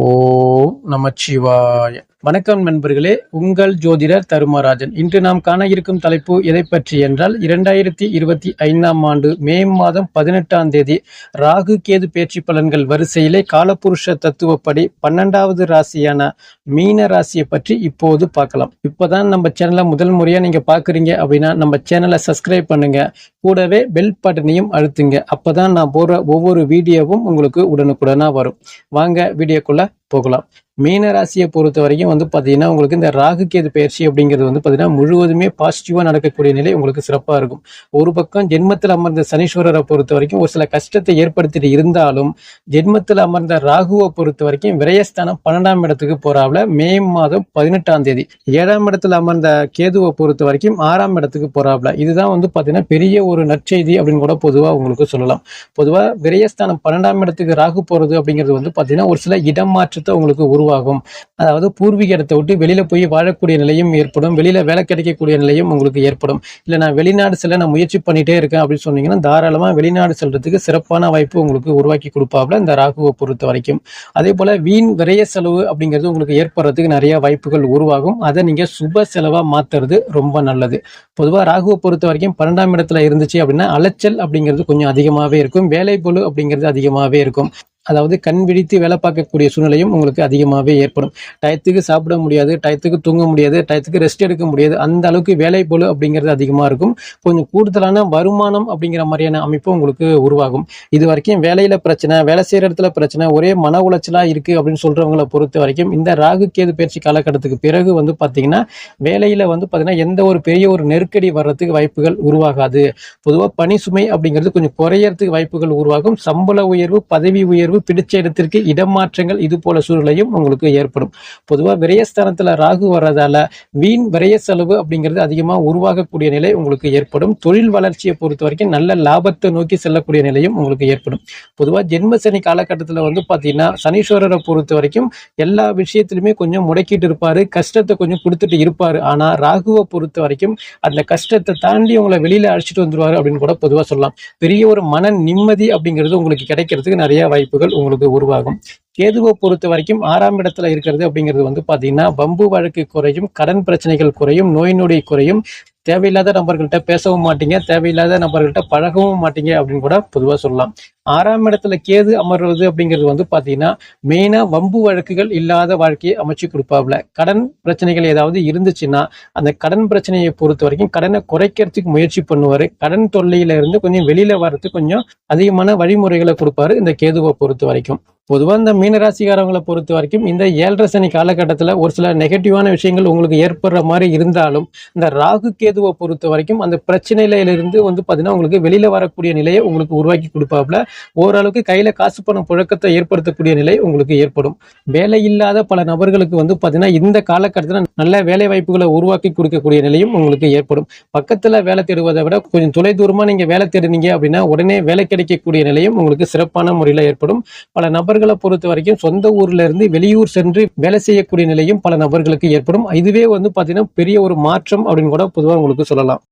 ஓம் நமச்சிவாய. வணக்கம் நண்பர்களே. உங்கள் ஜோதிடர் தருமராஜன். இன்று நாம் காண இருக்கும் தலைப்பு எதை பற்றி என்றால் இரண்டாயிரத்தி இருபத்தி ஐந்தாம் ஆண்டு மே மாதம் பதினெட்டாம் தேதி ராகு கேது பேச்சு பலன்கள் வரிசையிலே காலபுருஷ தத்துவப்படி பன்னெண்டாவது ராசியான மீன ராசியை பற்றி இப்போது பார்க்கலாம். இப்போதான் நம்ம சேனலை முதல் முறையாக நீங்கள் பார்க்குறீங்க அப்படின்னா நம்ம சேனலை சப்ஸ்கிரைப் பண்ணுங்க. கூடவே பெல் பட்டனையும் அழுத்துங்க. அப்போதான் நான் போடுற ஒவ்வொரு வீடியோவும் உங்களுக்கு உடனுக்குடனா வரும். வாங்க வீடியோக்குள்ள போகலாம். மீன ராசியை பொறுத்த வரைக்கும் வந்து பார்த்தீங்கன்னா உங்களுக்கு இந்த ராகு கேது பயிற்சி அப்படிங்கிறது வந்து பார்த்தீங்கன்னா முழுவதுமே பாசிட்டிவாக நடக்கக்கூடிய நிலை உங்களுக்கு சிறப்பாக இருக்கும். ஒரு பக்கம் ஜென்மத்தில் அமர்ந்த சனீஸ்வரரை பொறுத்த வரைக்கும் ஒரு சில கஷ்டத்தை ஏற்படுத்திட்டு இருந்தாலும் ஜென்மத்தில் அமர்ந்த ராகுவை பொறுத்த வரைக்கும் விரயஸ்தானம் பன்னெண்டாம் இடத்துக்கு போறாப்புல மே மாதம் பதினெட்டாம் தேதி. ஏழாம் இடத்துல அமர்ந்த கேதுவை பொறுத்த வரைக்கும் ஆறாம் இடத்துக்கு போறாப்புல. இதுதான் வந்து பார்த்தீங்கன்னா பெரிய ஒரு நற்செய்தி அப்படின்னு கூட பொதுவாக உங்களுக்கு சொல்லலாம். பொதுவாக விரயஸ்தானம் பன்னெண்டாம் இடத்துக்கு ராகு போறது அப்படிங்கிறது வந்து பார்த்தீங்கன்னா ஒரு சில இடம் மாற்றத்தை உங்களுக்கு உருவாகும். அதாவது பூர்வீக இடத்தை விட்டு வெளியில் போய் வாழக்கூடிய நிலையும் ஏற்படும். வெளியில் வேலை கிடைக்கக்கூடிய நிலையும் உங்களுக்கு ஏற்படும். இல்லை நான் வெளிநாடு செல்ல நான் முயற்சி பண்ணிகிட்டே இருக்கேன் அப்படின்னு சொன்னீங்கன்னா தாராளமாக வெளிநாடு செல்றதுக்கு சிறப்பான வாய்ப்பு உங்களுக்கு உருவாக்கி கொடுப்பாப்புல இந்த ராகுவை பொறுத்த வரைக்கும். அதே போல் வீண் விரைய செலவு அப்படிங்கிறது உங்களுக்கு ஏற்படுறதுக்கு நிறைய வாய்ப்புகள் உருவாகும். அதை நீங்கள் சுப செலவாக மாற்றுறது ரொம்ப நல்லது. பொதுவாக ராகுவை பொறுத்த வரைக்கும் பன்னெண்டாம் இடத்துல இருந்துச்சு அப்படின்னா அலைச்சல் அப்படிங்கிறது கொஞ்சம் அதிகமாகவே இருக்கும். வேலை பொழு அப்படிங்கிறது அதிகமாகவே இருக்கும். அதாவது கண் விழித்து வேலை பார்க்கக்கூடிய சூழ்நிலையும் உங்களுக்கு அதிகமாகவே ஏற்படும். டயத்துக்கு சாப்பிட முடியாது டயத்துக்கு தூங்க முடியாது டயத்துக்கு ரெஸ்ட் எடுக்க முடியாது அந்த அளவுக்கு வேலை போல அப்படிங்கிறது அதிகமாக இருக்கும். கொஞ்சம் கூடுதலான வருமானம் அப்படிங்கிற மாதிரியான அமைப்பு உங்களுக்கு உருவாகும். இது வரைக்கும் வேலையில் பிரச்சனை வேலை செய்கிற இடத்துல பிரச்சனை ஒரே மன உளைச்சலாக இருக்கு அப்படின்னு சொல்கிறவங்கள பொறுத்த வரைக்கும் இந்த ராகு கேது பயிற்சி காலகட்டத்துக்கு பிறகு வந்து பார்த்தீங்கன்னா வேலையில் வந்து பார்த்தீங்கன்னா எந்த ஒரு பெரிய ஒரு நெருக்கடி வர்றதுக்கு வாய்ப்புகள் உருவாகாது. பொதுவாக பணி சுமை அப்படிங்கிறது கொஞ்சம் குறையறதுக்கு வாய்ப்புகள் உருவாகும். சம்பள உயர்வு பதவி உயர்வு பிடிச்ச இடத்திற்கு இடமாற்றங்கள் இது போல சூழ்நிலையும் உங்களுக்கு ஏற்படும். பொதுவாக விரயஸ்தானத்துல ராகு வர்றதால வீண் விரய செலவு அப்படிங்கிறது அதிகமாக உருவாகக்கூடிய நிலை உங்களுக்கு ஏற்படும். தொழில் வளர்ச்சியை பொறுத்த வரைக்கும் நல்ல லாபத்தை நோக்கி செல்லக்கூடிய நிலையும் உங்களுக்கு ஏற்படும். பொதுவாக ஜென்ம சனி காலகட்டத்தில் வந்து பார்த்தீங்கன்னா சனீஸ்வரரை பொறுத்த வரைக்கும் எல்லா விஷயத்திலுமே கொஞ்சம் முடக்கிட்டு இருப்பாரு கஷ்டத்தை கொஞ்சம் கொடுத்துட்டு இருப்பாரு. ஆனா ராகுவை பொறுத்த வரைக்கும் அந்த கஷ்டத்தை தாண்டி உங்களை வெளியில அழைச்சிட்டு வந்துருவாரு அப்படின்னு கூட பொதுவாக சொல்லலாம். பெரிய ஒரு மன நிம்மதி அப்படிங்கிறது உங்களுக்கு கிடைக்கிறதுக்கு நிறைய வாய்ப்புகள் உங்களுக்கு உருவாகும். கேதுவை பொறுத்த வரைக்கும் ஆறாம் இடத்துல இருக்கிறது அப்படிங்கிறது வந்து பாத்தீங்கன்னா பம்பு வழக்கு குறையும் கடன் பிரச்சனைகள் குறையும் நோய் நொடி குறையும். தேவையில்லாத நபர்கள்ட்ட பேசவும் மாட்டீங்க தேவையில்லாத நபர்கள்ட்ட பழகவும் மாட்டீங்க அப்படின்னு கூட பொதுவாக சொல்லலாம். ஆறாம் இடத்துல கேது அமர்வது அப்படிங்கிறது வந்து பார்த்தீங்கன்னா மெயினாக வம்பு வழக்குகள் இல்லாத வாழ்க்கையை அமைச்சு கொடுப்பாப்ல கடன் பிரச்சனைகள் ஏதாவது இருந்துச்சுன்னா அந்த கடன் பிரச்சனையை பொறுத்த வரைக்கும் கடனை குறைக்கிறதுக்கு முயற்சி பண்ணுவார். கடன் தொல்லையில இருந்து கொஞ்சம் வெளியில வர்றதுக்கு கொஞ்சம் அதிகமான வழிமுறைகளை கொடுப்பாரு இந்த கேதுவை பொறுத்த வரைக்கும். பொதுவாக இந்த மீனராசிக்காரவங்களை பொறுத்த வரைக்கும் இந்த ஏழரை சனி காலகட்டத்தில் ஒரு சில நெகட்டிவான விஷயங்கள் உங்களுக்கு ஏற்படுற மாதிரி இருந்தாலும் இந்த ராகு கேதுவை பொறுத்த வரைக்கும் அந்த பிரச்சனையிலிருந்து வந்து பார்த்தீங்கன்னா உங்களுக்கு வெளியில் வரக்கூடிய நிலையை உங்களுக்கு உருவாக்கி கொடுப்பாப்புல. ஓரளவுக்கு கையில காசு பணம் புழக்கத்தை ஏற்படுத்தக்கூடிய நிலை உங்களுக்கு ஏற்படும். வேலை இல்லாத பல நபர்களுக்கு வந்து பார்த்தீங்கன்னா இந்த காலகட்டத்தில் நல்ல வேலை வாய்ப்புகளை உருவாக்கி கொடுக்கக்கூடிய நிலையும் உங்களுக்கு ஏற்படும். பக்கத்துல வேலை தேடுவதை விட கொஞ்சம் தொலை தூரமா நீங்க வேலை தேடுனீங்க அப்படின்னா உடனே வேலை கிடைக்கக்கூடிய நிலையும் உங்களுக்கு சிறப்பான முறையில் ஏற்படும். பல நபர்களை பொறுத்த வரைக்கும் சொந்த ஊர்ல இருந்து வெளியூர் சென்று வேலை செய்யக்கூடிய நிலையும் பல நபர்களுக்கு ஏற்படும். இதுவே வந்து பாத்தீங்கன்னா பெரிய ஒரு மாற்றம் அப்படின்னு கூட பொதுவாக உங்களுக்கு சொல்லலாம்.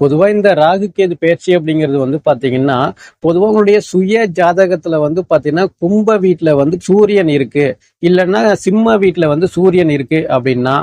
பொதுவா இந்த ராகு கேது பயிற்சி அப்படிங்கிறது வந்து பாத்தீங்கன்னா பொதுவா உங்களுடைய சுய ஜாதகத்துல வந்து பாத்தீங்கன்னா கும்ப வீட்டுல வந்து சூரியன் இருக்கு. இல்லைன்னா சிம்ம வீட்டுல வந்து சூரியன் இருக்கு அப்படின்னா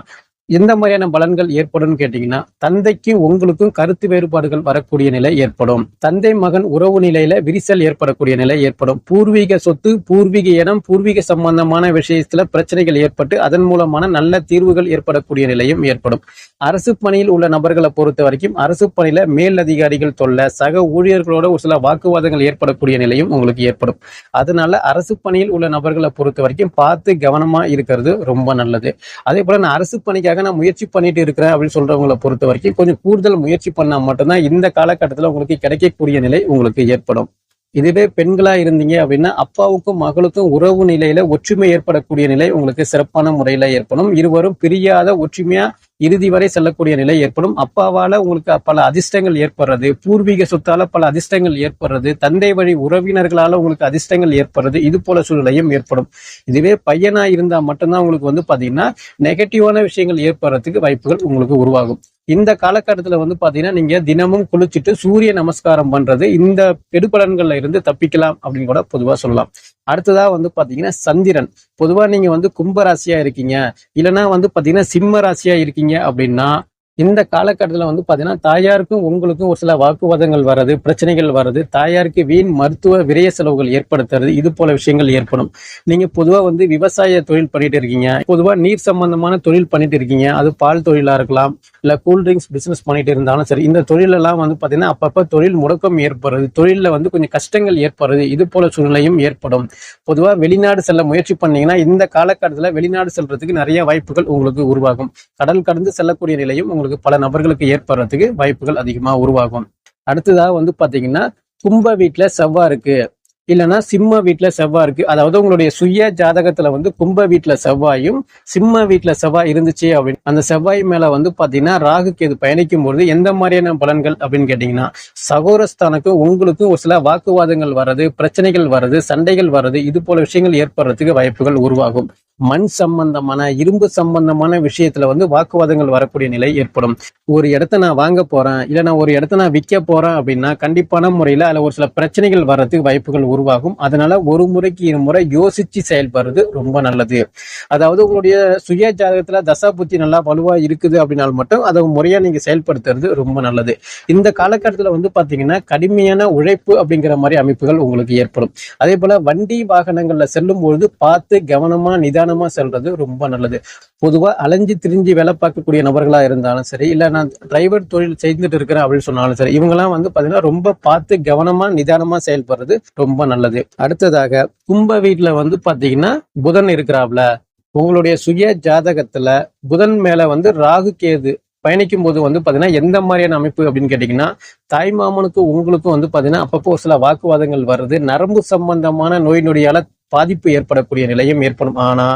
எந்த மாதிரியான பலன்கள் ஏற்படும் கேட்டீங்கன்னா தந்தைக்கு உங்களுக்கும் கருத்து வேறுபாடுகள் வரக்கூடிய நிலை ஏற்படும். தந்தை மகன் உறவு நிலையில விரிசல் ஏற்படக்கூடிய நிலை ஏற்படும். பூர்வீக சொத்து பூர்வீக இடம் பூர்வீக சம்பந்தமான விஷயத்துல பிரச்சனைகள் ஏற்பட்டு அதன் மூலமான நல்ல தீர்வுகள் ஏற்படக்கூடிய நிலையும் ஏற்படும். அரசு பணியில் உள்ள நபர்களை பொறுத்த வரைக்கும் அரசு பணியில மேல் அதிகாரிகள் தொல்ல சக ஊழியர்களோட ஒரு சில வாக்குவாதங்கள் ஏற்படக்கூடிய நிலையும் உங்களுக்கு ஏற்படும். அதனால அரசு பணியில் உள்ள நபர்களை பொறுத்த வரைக்கும் பார்த்து கவனமா இருக்கிறது ரொம்ப நல்லது. அதே போல நான் அரசு பணிக்காக நான் முயற்சி பண்ணிட்டு இருக்கிறேன் அப்படின்னு சொல்றவங்களை பொறுத்த வரைக்கும் கொஞ்சம் கூடுதல் முயற்சி பண்ணா மட்டும்தான் இந்த காலகட்டத்தில் உங்களுக்கு கிடைக்கக்கூடிய நிலை உங்களுக்கு ஏற்படும். இதுவே பெண்களா இருந்தீங்க அப்படின்னா அப்பாவுக்கும் மகளுக்கும் உறவு நிலையில ஒற்றுமை ஏற்படக்கூடிய நிலை உங்களுக்கு சிறப்பான முறையில ஏற்படும். இருவரும் பிரியாத ஒற்றுமையா இறுதி வரை செல்லக்கூடிய நிலை ஏற்படும். அப்பாவால உங்களுக்கு பல அதிர்ஷ்டங்கள் ஏற்படுறது. பூர்வீக சொத்தால பல அதிர்ஷ்டங்கள் ஏற்படுறது. தந்தை வழி உறவினர்களால உங்களுக்கு அதிர்ஷ்டங்கள் ஏற்படுறது. இது போல சூழ்நிலையும் ஏற்படும். இதுவே பையனா இருந்தா மட்டும்தான் உங்களுக்கு வந்து பாத்தீங்கன்னா நெகட்டிவான விஷயங்கள் ஏற்படுறதுக்கு வாய்ப்புகள் உங்களுக்கு உருவாகும். இந்த காலகட்டத்துல வந்து பாத்தீங்கன்னா நீங்க தினமும் குளிச்சுட்டு சூரிய நமஸ்காரம் பண்றது இந்த கெடுபலன்கள்ல இருந்து தப்பிக்கலாம் அப்படின்னு கூட பொதுவா சொல்லலாம். அடுத்ததா வந்து பாத்தீங்கன்னா சந்திரன். பொதுவா நீங்க வந்து கும்ப ராசியா இருக்கீங்க. இல்லைன்னா வந்து பாத்தீங்கன்னா சிம்ம ராசியா இருக்கீங்க அப்படின்னா இந்த காலகட்டத்தில் வந்து பார்த்தீங்கன்னா தாயாருக்கும் உங்களுக்கும் ஒரு சில வாக்குவாதங்கள் வர்றது பிரச்சனைகள் வர்றது தாயாருக்கு வீண் மருத்துவ விரைய செலவுகள் ஏற்படுத்துறது இது போல விஷயங்கள் ஏற்படும். நீங்கள் பொதுவாக வந்து விவசாய தொழில் பண்ணிட்டு இருக்கீங்க. பொதுவாக நீர் சம்பந்தமான தொழில் பண்ணிட்டு இருக்கீங்க. அது பால் தொழிலாக இருக்கலாம் இல்லை கூல்ட்ரிங்க்ஸ் பிஸ்னஸ் பண்ணிட்டு இருந்தாலும் சரி இந்த தொழிலெல்லாம் வந்து பார்த்தீங்கன்னா அப்பப்போ தொழில் முடக்கம் ஏற்படுறது தொழிலில் வந்து கொஞ்சம் கஷ்டங்கள் ஏற்படுறது இது போல சூழ்நிலையும் ஏற்படும். பொதுவாக வெளிநாடு செல்ல முயற்சி பண்ணீங்கன்னா இந்த காலகட்டத்தில் வெளிநாடு செல்றதுக்கு நிறைய வாய்ப்புகள் உங்களுக்கு உருவாகும். கடல் கடந்து செல்லக்கூடிய நிலையும் உங்களுக்கு பல நபர்களுக்கு ஏற்படுறதுக்கு வாய்ப்புகள் அதிகமா உருவாகும். அடுத்ததாக வந்து பாத்தீங்கன்னா கும்ப வீட்டுல செவ்வாய் இருக்கு. இல்லைன்னா சிம்ம வீட்டுல செவ்வாய் இருக்கு. அதாவது உங்களுடைய சுய ஜாதகத்துல வந்து கும்ப வீட்டுல செவ்வாயும் சிம்ம வீட்டுல செவ்வாய் இருந்துச்சு அப்படின்னு அந்த செவ்வாய் மேல வந்து பாத்தீங்கன்னா ராகுக்கு இது பயணிக்கும் பொழுது எந்த மாதிரியான பலன்கள் அப்படின்னு கேட்டீங்கன்னா சகோரஸ்தானுக்கு உங்களுக்கு ஒரு சில வாக்குவாதங்கள் வர்றது பிரச்சனைகள் வர்றது சண்டைகள் வர்றது இது போல விஷயங்கள் ஏற்படுறதுக்கு வாய்ப்புகள் உருவாகும். மண் சம்பந்தமான இரும்பு சம்பந்தமான விஷயத்துல வந்து வாக்குவாதங்கள் வரக்கூடிய நிலை ஏற்படும். ஒரு இடத்த நான் வாங்க போறேன் இல்ல நான் ஒரு இடத்த நான் விற்க போறேன் அப்படின்னா கண்டிப்பான முறையில அதுல ஒரு சில பிரச்சனைகள் வர்றதுக்கு வாய்ப்புகள் உருவாகும். அதனால ஒரு முறைக்கு இரு முறை யோசிச்சு செயல்படுறது ரொம்ப நல்லது. அதாவது உங்களுடைய சுய ஜாதகத்துல தசா புத்தி நல்லா வலுவா இருக்குது அப்படின்னாலும் மட்டும் அதை முறையா நீங்க செயல்படுத்துறது ரொம்ப நல்லது. இந்த காலகட்டத்துல வந்து பாத்தீங்கன்னா கடுமையான உழைப்பு அப்படிங்கிற மாதிரி அமைப்புகள் உங்களுக்கு ஏற்படும். அதே போல வண்டி வாகனங்கள்ல செல்லும் பொழுது பார்த்து கவனமா நிதானமா செல்றது ரொம்ப நல்லது. பொதுவா அலைஞ்சு திரிஞ்சு வேலை பார்க்கக்கூடிய நபர்களா இருந்தாலும் சரி இல்ல நான் டிரைவர் தொழில் செய்துட்டு இருக்கிறேன் அப்படின்னு சொன்னாலும் சரி இவங்கெல்லாம் வந்து பாத்தீங்கன்னா ரொம்ப பார்த்து கவனமா நிதானமா செயல்படுறது ரொம்ப நல்லது. அடுத்ததாக கும்ப வீட்டுல வந்து பாத்தீங்கன்னா புதன் இருக்கிறாப்ல. உங்களுடைய சுய ஜாதகத்துல புதன் மேல வந்து ராகு கேது பயணிக்கும் போது வந்து பாத்தீங்கன்னா எந்த மாதிரியான அமைப்பு அப்படின்னு கேட்டீங்கன்னா தாய் மாமனுக்கும் உங்களுக்கும் வந்து பாத்தீங்கன்னா அப்பப்போ சில வாக்குவாதங்கள் வருது. நரம்பு சம்பந்தமான நோய் நொடியால பாதிப்பு ஏற்படக்கூடிய நிலையும் ஏற்படும். ஆனா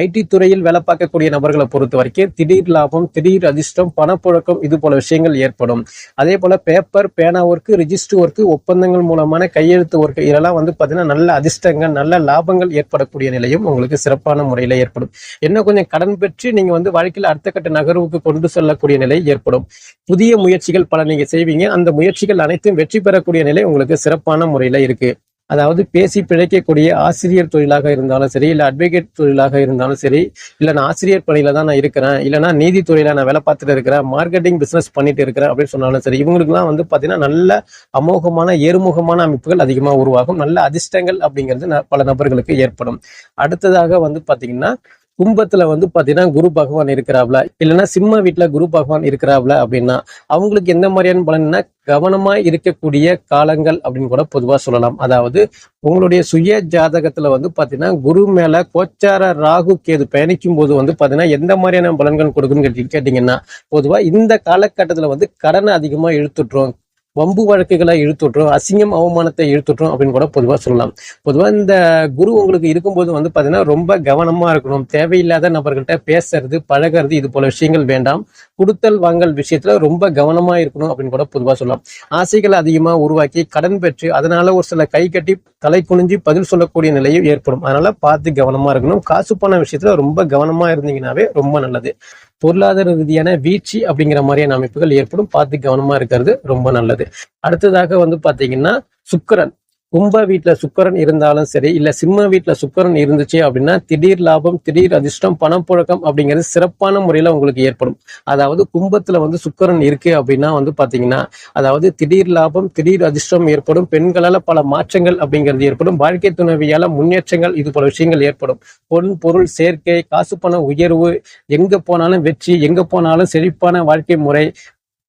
ஐடி துறையில் வேலை பார்க்கக்கூடிய நபர்களை பொறுத்த வரைக்கும் திடீர் லாபம் திடீர் அதிர்ஷ்டம் பணப்புழக்கம் இது போல விஷயங்கள் ஏற்படும். அதே போல பேப்பர் பேனா ஒர்க்கு ரிஜிஸ்டர் ஒர்க்கு ஒப்பந்தங்கள் மூலமான கையெழுத்து ஒர்க்கு இதெல்லாம் வந்து பாத்தீங்கன்னா நல்ல அதிர்ஷ்டங்கள் நல்ல லாபங்கள் ஏற்படக்கூடிய நிலையும் உங்களுக்கு சிறப்பான முறையில ஏற்படும். என்ன கொஞ்சம் கடன் பெற்று நீங்க வந்து வாழ்க்கையில் அடுத்த கட்ட நகர்வுக்கு கொண்டு செல்லக்கூடிய நிலை ஏற்படும். புதிய முயற்சிகள் பல நீங்க செய்வீங்க. அந்த முயற்சிகள் அனைத்தும் வெற்றி பெறக்கூடிய நிலை உங்களுக்கு சிறப்பான முறையில இருக்கு. அதாவது பேசி பிழைக்கக்கூடிய ஆசிரியர் தொழிலாக இருந்தாலும் சரி இல்லை அட்வொகேட் தொழிலாக இருந்தாலும் சரி இல்லை நான் ஆசிரியர் பணியில தான் நான் இருக்கிறேன் இல்லைன்னா நீதித்துறையில நான் வேலை பார்த்துட்டு இருக்கிறேன் மார்க்கெட்டிங் பிசினஸ் பண்ணிட்டு இருக்கிறேன் அப்படின்னு சொன்னாலும் சரி இவங்களுக்குலாம் வந்து பார்த்தீங்கன்னா நல்ல அமோகமான ஏறுமுகமான அமைப்புகள் அதிகமாக உருவாகும். நல்ல அதிர்ஷ்டங்கள் அப்படிங்கிறது ந- பல நபர்களுக்கு ஏற்படும். அடுத்ததாக வந்து பார்த்தீங்கன்னா கும்பத்துல வந்து பாத்தீங்கன்னா குரு பகவான் இருக்கிறாப்ல. இல்லைன்னா சிம்ம வீட்டுல குரு பகவான் இருக்கிறாப்ல அப்படின்னா அவங்களுக்கு எந்த மாதிரியான பலன்னா கவனமா இருக்கக்கூடிய காலங்கள் அப்படின்னு கூட பொதுவா சொல்லலாம். அதாவது உங்களுடைய சுய ஜாதகத்துல வந்து பாத்தீங்கன்னா குரு மேல கோச்சார ராகு கேது பயணிக்கும் போது வந்து பாத்தீங்கன்னா எந்த மாதிரியான பலன்கள் கொடுக்குன்னு கேட்டீங்கன்னா பொதுவா இந்த காலகட்டத்துல வந்து கடனை அதிகமா இழுத்துட்டுரும். வம்பு வழக்குகளை இழுத்துட்டுரும் அசிங்கம் அவமானத்தை இழுத்துட்டுரும் அப்படின்னு கூட பொதுவாக சொல்லலாம். பொதுவாக இந்த குரு உங்களுக்கு இருக்கும்போது வந்து பார்த்தீங்கன்னா ரொம்ப கவனமா இருக்கணும். தேவையில்லாத நபர்கள்ட்ட பேசுறது பழகிறது இது போல விஷயங்கள் வேண்டாம். கொடுத்தல் வாங்கல் விஷயத்துல ரொம்ப கவனமா இருக்கணும் அப்படின்னு கூட பொதுவாக சொல்லலாம். ஆசைகளை அதிகமாக உருவாக்கி கடன் பெற்று அதனால ஒரு சில கை கட்டி தலை குனிஞ்சு பதில் சொல்லக்கூடிய நிலையும் ஏற்படும். அதனால பார்த்து கவனமா இருக்கணும். காசு பண விஷயத்துல ரொம்ப கவனமா இருந்தீங்கன்னாவே ரொம்ப நல்லது. பொருளாதார ரீதியான வீழ்ச்சி அப்படிங்கிற மாதிரியான அமைப்புகள் ஏற்படும். பார்த்து கவனமா இருக்கிறது ரொம்ப நல்லது. அடுத்ததாக வந்து பாத்தீங்கன்னா சுக்கரன். கும்ப வீட்டில் சுக்கரன் இருந்தாலும் சரி இல்ல சிம்ம வீட்டுல சுக்கரன் இருந்துச்சு அப்படின்னா திடீர் லாபம் திடீர் அதிர்ஷ்டம் பணம் புழக்கம் அப்படிங்கிறது சிறப்பான முறையில உங்களுக்கு ஏற்படும். அதாவது கும்பத்துல வந்து சுக்கரன் இருக்கு அப்படின்னா வந்து பாத்தீங்கன்னா அதாவது திடீர் லாபம் திடீர் அதிர்ஷ்டம் ஏற்படும். பெண்களால பல மாற்றங்கள் அப்படிங்கிறது ஏற்படும். வாழ்க்கை துணைவியால் முன்னேற்றங்கள் இது போல விஷயங்கள் ஏற்படும். பொன் பொருள் சேர்க்கை காசு பண உயர்வு எங்க போனாலும் வெற்றி எங்க போனாலும் செழிப்பான வாழ்க்கை முறை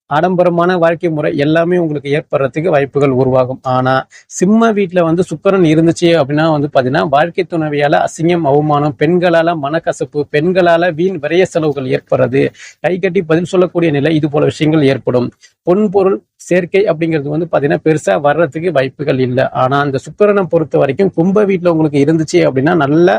ஆடம்பரமான வாழ்க்கை முறை எல்லாமே உங்களுக்கு ஏற்படுறதுக்கு வாய்ப்புகள் உருவாகும். ஆனா சிம்ம வீட்டுல வந்து சுக்கரன் இருந்துச்சு அப்படின்னா வந்து பாத்தீங்கன்னா வாழ்க்கை துணவியால அசிங்கம் அவமானம் பெண்களால மனக்கசப்பு பெண்களால வீண் விரைய செலவுகள் ஏற்படுறது கை கட்டி பதில் சொல்லக்கூடிய நிலை இது போல விஷயங்கள் ஏற்படும். பொன்பொருள் சேர்க்கை அப்படிங்கிறது வந்து பாத்தீங்கன்னா பெருசா வர்றதுக்கு வாய்ப்புகள் இல்லை. ஆனா அந்த சுக்கரனை பொறுத்த வரைக்கும் கும்ப வீட்டுல உங்களுக்கு இருந்துச்சு அப்படின்னா நல்ல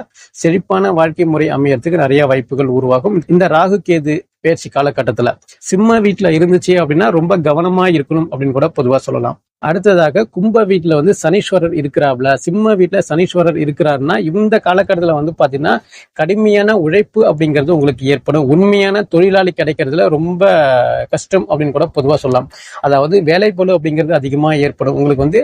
செழிப்பான வாழ்க்கை முறை அமையறதுக்கு நிறைய வாய்ப்புகள் உருவாகும். இந்த ராகு கேது பேச்சு காலகட்டத்துல. சிம்ம வீட்டுல இருந்துச்சு அப்படின்னா ரொம்ப கவனமா இருக்கணும் அப்படின்னு கூட பொதுவா சொல்லலாம். அடுத்ததாக கும்ப வீட்டில் வந்து சனீஸ்வரர் இருக்கிறாப்ல. சிம்ம வீட்டில் சனீஸ்வரர் இருக்கிறாருன்னா இந்த காலகட்டத்தில் வந்து பார்த்தீங்கன்னா கடுமையான உழைப்பு அப்படிங்கிறது உங்களுக்கு ஏற்படும். உண்மையான தொழிலாளி கிடைக்கிறதுல ரொம்ப கஷ்டம் அப்படின்னு கூட பொதுவாக சொல்லலாம். அதாவது வேலைப்பழு அப்படிங்கிறது அதிகமாக ஏற்படும். உங்களுக்கு வந்து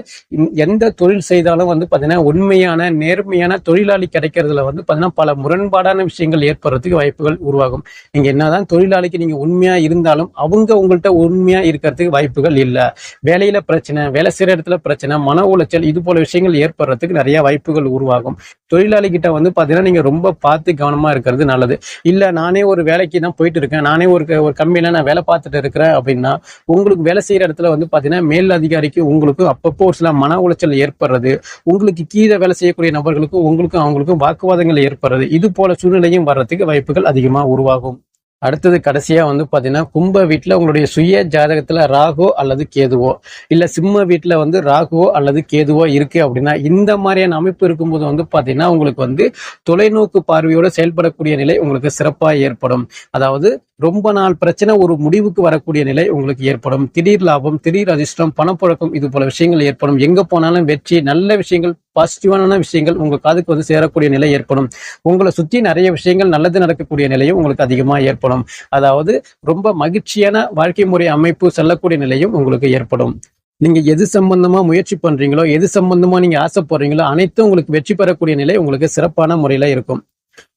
எந்த தொழில் செய்தாலும் வந்து பார்த்தீங்கன்னா உண்மையான நேர்மையான தொழிலாளி கிடைக்கிறதுல வந்து பார்த்தீங்கன்னா பல முரண்பாடான விஷயங்கள் ஏற்படுறதுக்கு வாய்ப்புகள் உருவாகும். நீங்கள் என்னதான் தொழிலாளிக்கு நீங்கள் உண்மையாக இருந்தாலும் அவங்க உங்கள்கிட்ட உண்மையாக இருக்கிறதுக்கு வாய்ப்புகள் இல்லை. வேலையில் பிரச்சனை வேலை செய்கிற இடத்துல பிரச்சனை மன உளைச்சல் இது போல விஷயங்கள் ஏற்படுறதுக்கு நிறைய வாய்ப்புகள் உருவாகும். தொழிலாளி கிட்ட வந்து பாத்தீங்கன்னா நீங்க ரொம்ப பார்த்து கவனமா இருக்கிறது நல்லது. இல்லை நானே ஒரு வேலைக்கு தான் போயிட்டு இருக்கேன். நானே ஒரு க- ஒரு கம்பெனியில் நான் வேலை பார்த்துட்டு இருக்கிறேன் அப்படின்னா உங்களுக்கு வேலை செய்கிற இடத்துல வந்து பாத்தீங்கன்னா மேல் அதிகாரிக்கு உங்களுக்கு அப்பப்போ ஒரு சில மன உளைச்சல் ஏற்படுறது உங்களுக்கு கீழே வேலை செய்யக்கூடிய நபர்களுக்கும் உங்களுக்கும் அவங்களுக்கும் வாக்குவாதங்கள் ஏற்படுறது இது போல சூழ்நிலையும் வர்றதுக்கு வாய்ப்புகள் அதிகமாக உருவாகும். அடுத்தது கடைசியாக வந்து பார்த்தீங்கன்னா கும்ப வீட்டில் உங்களுடைய சுய ஜாதகத்தில் ராகுவோ அல்லது கேதுவோ இல்லை சிம்ம வீட்டில் வந்து ராகுவோ அல்லது கேதுவோ இருக்குது அப்படின்னா இந்த மாதிரியான அமைப்பு இருக்கும்போது வந்து பார்த்தீங்கன்னா உங்களுக்கு வந்து தொலைநோக்கு பார்வையோடு செயல்படக்கூடிய நிலை உங்களுக்கு சிறப்பாக ஏற்படும். அதாவது ரொம்ப நாள் பிரச்சனை ஒரு முடிவுக்கு வரக்கூடிய நிலை உங்களுக்கு ஏற்படும். திடீர் லாபம் திடீர் அதிர்ஷ்டம் பணப்புழக்கம் இது போல விஷயங்கள் ஏற்படும். எங்க போனாலும் வெற்றி நல்ல விஷயங்கள் பாசிட்டிவான விஷயங்கள் உங்க காதுக்கு வந்து சேரக்கூடிய நிலை ஏற்படும். உங்களை சுத்தி நிறைய விஷயங்கள் நல்லது நடக்கக்கூடிய நிலையும் உங்களுக்கு அதிகமா ஏற்படும். அதாவது ரொம்ப மகிழ்ச்சியான வாழ்க்கை முறை அமைப்பு செல்லக்கூடிய நிலையும் உங்களுக்கு ஏற்படும். நீங்க எது சம்பந்தமா முயற்சி பண்றீங்களோ எது சம்பந்தமா நீங்க ஆசைப்படுறீங்களோ அனைத்தும் உங்களுக்கு வெற்றி பெறக்கூடிய நிலை உங்களுக்கு சிறப்பான முறையில இருக்கும்.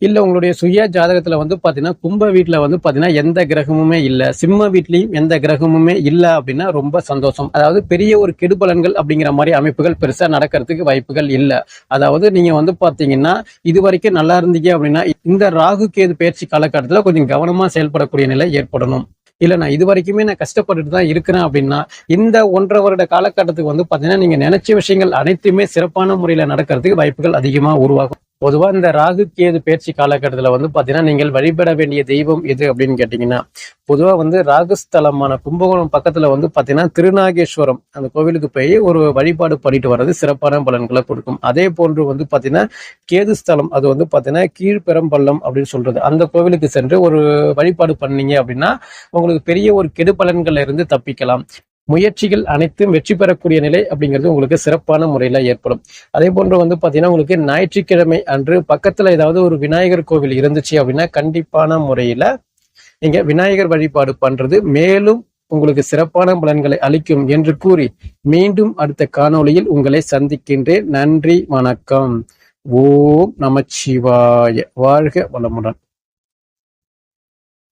இல்ல உங்களுடைய சுய ஜாதகத்துல வந்து பாத்தீங்கன்னா கும்ப வீட்டுல வந்து பாத்தீங்கன்னா எந்த கிரகமுமே இல்ல. சிம்ம வீட்லயும் எந்த கிரகமுமே இல்ல அப்படின்னா ரொம்ப சந்தோஷம். அதாவது பெரிய ஒரு கெடுபலன்கள் அப்படிங்கிற மாதிரி அமைப்புகள் பெருசா நடக்கிறதுக்கு வாய்ப்புகள் இல்ல. அதாவது நீங்க வந்து பாத்தீங்கன்னா இது வரைக்கும் நல்லா இருந்தீங்க அப்படின்னா இந்த ராகு கேது பயிற்சி காலகட்டத்துல கொஞ்சம் கவனமா செயல்படக்கூடிய நிலை ஏற்படணும். இல்ல நான் இது வரைக்குமே நான் கஷ்டப்பட்டுட்டு தான் இருக்கிறேன் அப்படின்னா இந்த ஒன்றரை வருட காலகட்டத்துக்கு வந்து பாத்தீங்கன்னா நீங்க நினைச்ச விஷயங்கள் அனைத்துமே சிறப்பான முறையில நடக்கிறதுக்கு வாய்ப்புகள் அதிகமா உருவாகும். பொதுவாக இந்த ராகு கேது பயிற்சி காலகட்டத்தில் வந்து பார்த்தீங்கன்னா நீங்கள் வழிபட வேண்டிய தெய்வம் எது அப்படின்னு கேட்டிங்கன்னா பொதுவாக வந்து ராகுஸ்தலமான கும்பகோணம் பக்கத்தில் வந்து பார்த்தீங்கன்னா திருநாகேஸ்வரம் அந்த கோவிலுக்கு போய் ஒரு வழிபாடு பண்ணிட்டு வர்றது சிறப்பான பலன்களை கொடுக்கும். அதே போன்று வந்து பார்த்தீங்கன்னா கேது ஸ்தலம் அது வந்து பார்த்தீங்கன்னா கீழ்பெரம்பள்ளம் அப்படின்னு சொல்றது. அந்த கோவிலுக்கு சென்று ஒரு வழிபாடு பண்ணீங்க அப்படின்னா உங்களுக்கு பெரிய ஒரு கெடு பலன்கள்ல இருந்து தப்பிக்கலாம். முயற்சிகள் அனைத்தும் வெற்றி பெறக்கூடிய நிலை அப்படிங்கிறது உங்களுக்கு சிறப்பான முறையில ஏற்படும். அதே போன்று வந்து பாத்தீங்கன்னா உங்களுக்கு ஞாயிற்றுக்கிழமை அன்று பக்கத்துல ஏதாவது ஒரு விநாயகர் கோவில் இருந்துச்சு அப்படின்னா கண்டிப்பான முறையில நீங்க விநாயகர் வழிபாடு பண்றது மேலும் உங்களுக்கு சிறப்பான பலன்களை அளிக்கும் என்று கூறி மீண்டும் அடுத்த காணொளியில் உங்களை சந்திக்கின்றேன். நன்றி வணக்கம். ஓம் நமச்சிவாய. வாழ்க வளமுடன்.